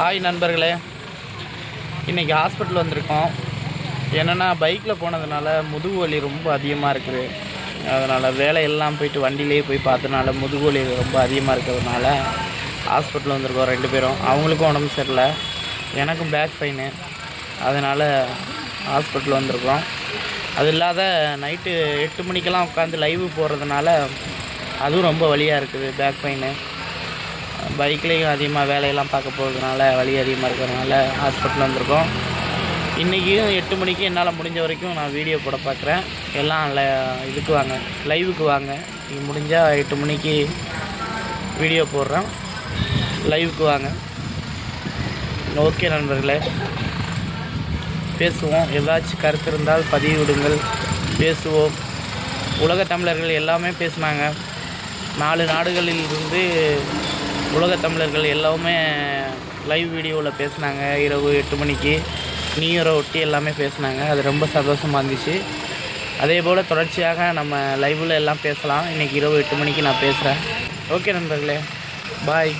Hi நண்பர்களே. இன்றைக்கி hospital வந்திருக்கோம். என்னென்னா பைக்கில் போனதுனால முதுகு வலி ரொம்ப அதிகமாக இருக்குது. அதனால் வேலையெல்லாம் போயிட்டு வண்டியிலேயே போய் பார்த்தனால முதுகு வலி ரொம்ப அதிகமாக இருக்கிறதுனால ஹாஸ்பிட்டல் வந்திருக்கோம் ரெண்டு பேரும். அவங்களுக்கும் உடம்பு சரியில்லை. எனக்கும் பேக் ஃபைனு அதனால் ஹாஸ்பிட்டல் வந்திருக்கோம். அது இல்லாத நைட்டு எட்டு மணிக்கெல்லாம் உட்காந்து லைவு போடுறதுனால அதுவும் ரொம்ப வழியாக இருக்குது பேக் ஃபைனு பைக்லேயும் அதிகமாக வேலையெல்லாம் பார்க்க போகிறதுனால வலி அதிகமாக இருக்கிறதுனால ஹாஸ்பிட்டல் வந்திருக்கோம். இன்றைக்கும் எட்டு மணிக்கு என்னால் முடிஞ்ச வரைக்கும் நான் வீடியோ போட பார்க்குறேன் எல்லாம் இதுக்கு வாங்க லைவுக்கு வாங்க. நீங்கள் முடிஞ்சால் எட்டு மணிக்கு வீடியோ போடுறேன். லைவுக்கு வாங்க. ஓகே நண்பர்களே. பேசுவோம். ஏதாச்சும் கருத்து இருந்தால் பதிவிடுங்கள் பேசுவோம். உலக தமிழர்கள் எல்லாமே பேசினாங்க. நாலு நாடுகளில் இருந்து உலக தமிழர்கள் எல்லாமே லைவ் வீடியோவில் பேசுனாங்க. இரவு எட்டு மணிக்கு நியூ இயரை ஒட்டி எல்லாமே பேசுனாங்க. அது ரொம்ப சந்தோஷமாக இருந்துச்சு. அதே போல் தொடர்ச்சியாக நம்ம லைவில் எல்லாம் பேசலாம். இன்றைக்கி இரவு எட்டு மணிக்கு நான் பேசுகிறேன் ஓகே நண்பர்களே. பாய்